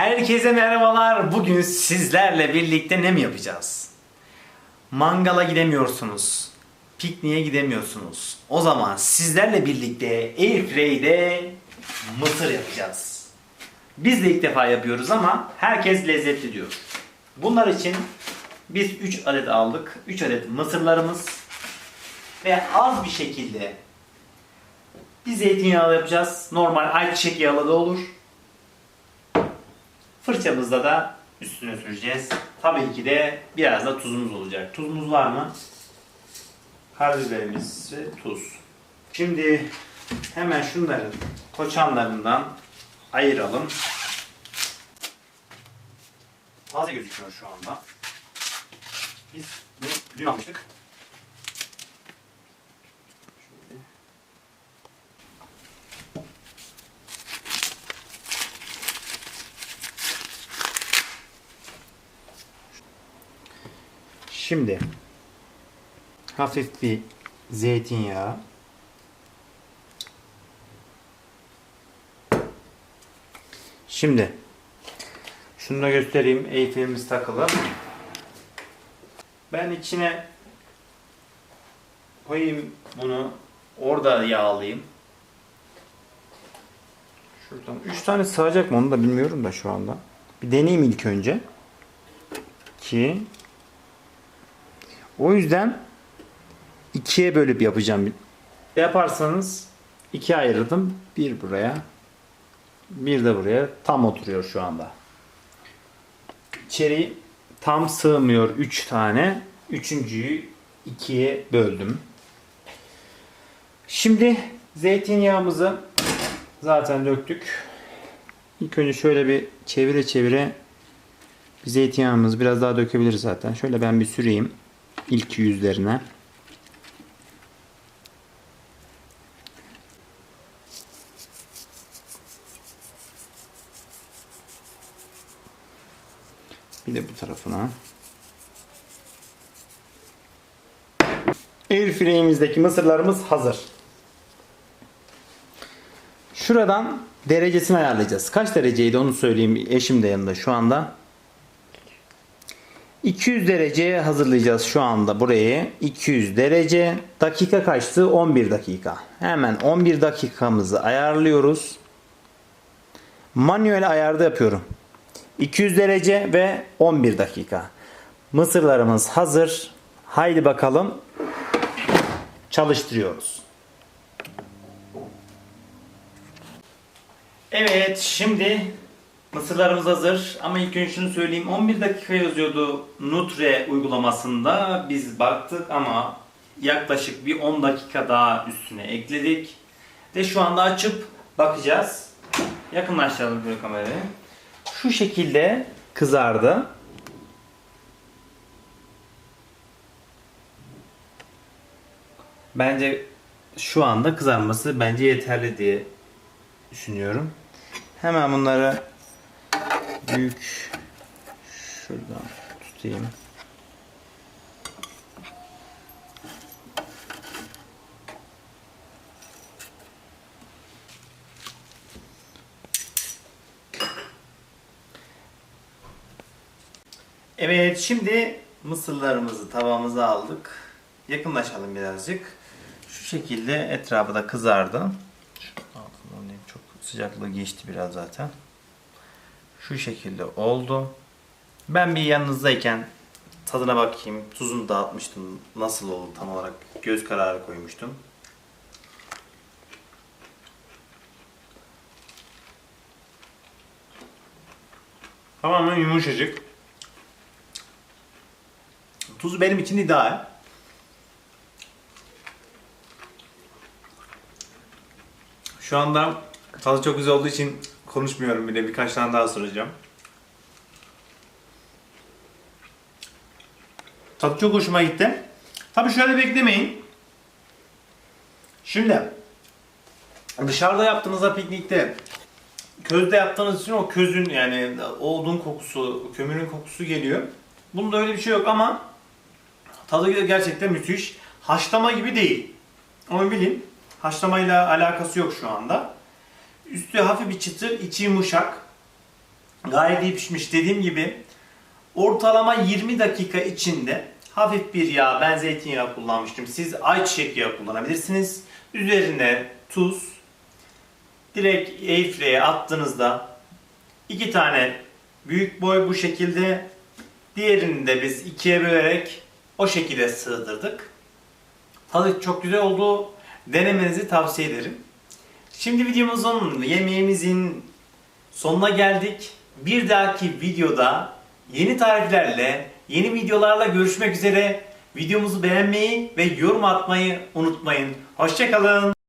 Herkese merhabalar. Bugün sizlerle birlikte ne mi yapacağız? Mangala gidemiyorsunuz. Pikniğe gidemiyorsunuz. O zaman sizlerle birlikte Airfry'de mısır yapacağız. Biz de ilk defa yapıyoruz ama herkes lezzetli diyor. Bunlar için biz 3 adet aldık. 3 adet mısırlarımız ve az bir şekilde bir zeytinyağlı yapacağız. Normal ayçiçek yağı da olur. Fırçamızda da üstüne süreceğiz. Tabii ki de biraz da tuzumuz olacak. Tuzumuz var mı? Karabiberimiz ve tuz. Şimdi hemen şunların koçanlarından ayıralım. Taze gözüküyor şu anda. Biz bunu dün almıştık. Şimdi hafif bir zeytinyağı Şimdi şunu da göstereyim. Eyfelimiz takılı. Ben içine koyayım bunu. Orada yağlayayım. Şuradan 3 tane sığacak mı onu da bilmiyorum da şu anda. Bir deneyeyim ilk önce. 2 o yüzden ikiye bölüp yapacağım. Yaparsanız ikiye ayırdım. Bir buraya. Bir de buraya. Tam oturuyor şu anda. İçeri tam sığmıyor 3 tane. Üçüncüyü ikiye böldüm. Şimdi zeytinyağımızı zaten döktük. İlk önce şöyle bir çevire çevire bir zeytinyağımızı biraz daha dökebiliriz zaten. Şöyle ben bir süreyim ilk yüzlerine. Bir de bu tarafına. Airfryer'imizdeki mısırlarımız hazır. Şuradan derecesini ayarlayacağız. Kaç dereceydi onu söyleyeyim. Eşim de yanında şu anda. 200 dereceye hazırlayacağız şu anda burayı. 200 derece. Dakika kaçtı? 11 dakika. Hemen 11 dakikamızı ayarlıyoruz. Manuel ayarda yapıyorum. 200 derece ve 11 dakika. Mısırlarımız hazır. Haydi bakalım. Çalıştırıyoruz. Evet şimdi Mısırlarımız hazır ama ilk önce şunu söyleyeyim. 11 dakika yazıyordu Nutre uygulamasında. Biz baktık ama yaklaşık bir 10 dakika daha üstüne ekledik. Ve şu anda açıp bakacağız. Yakınlaştıralım böyle kamerayı. Şu şekilde kızardı. Bence şu anda kızarması bence yeterli diye düşünüyorum. Hemen bunları büyük şuradan tutayım. Evet şimdi mısırlarımızı tavamıza aldık. Yakınlaşalım birazcık. Şu şekilde etrafı da kızardı. Şu altından çok sıcaklığı geçti biraz zaten şu şekilde oldu. Ben bir yanınızdayken tadına bakayım. Tuzunu dağıtmıştım. Nasıl oldu tam olarak göz kararı koymuştum. Tamamen yumuşacık. Tuzu benim için ideal. Şu anda tadı çok güzel olduğu için konuşmuyorum bile birkaç tane daha soracağım. Tadı çok hoşuma gitti. Tabii şöyle beklemeyin. Şimdi dışarıda yaptığınızda piknikte közde yaptığınız için o közün yani odun kokusu, kömürün kokusu geliyor. Bunda öyle bir şey yok ama tadı gerçekten müthiş. Haşlama gibi değil. Onu bilin. Haşlamayla alakası yok şu anda. Üstü hafif bir çıtır, içi yumuşak. Gayet iyi pişmiş dediğim gibi. Ortalama 20 dakika içinde hafif bir yağ, ben zeytinyağı kullanmıştım. Siz ayçiçek yağı kullanabilirsiniz. Üzerine tuz, direkt airfryer'e attığınızda iki tane büyük boy bu şekilde diğerini de biz ikiye bölerek o şekilde sığdırdık. Tadı çok güzel oldu. Denemenizi tavsiye ederim. Şimdi videomuzun, yemeğimizin sonuna geldik. Bir dahaki videoda yeni tariflerle, yeni videolarla görüşmek üzere. Videomuzu beğenmeyi ve yorum atmayı unutmayın. Hoşçakalın.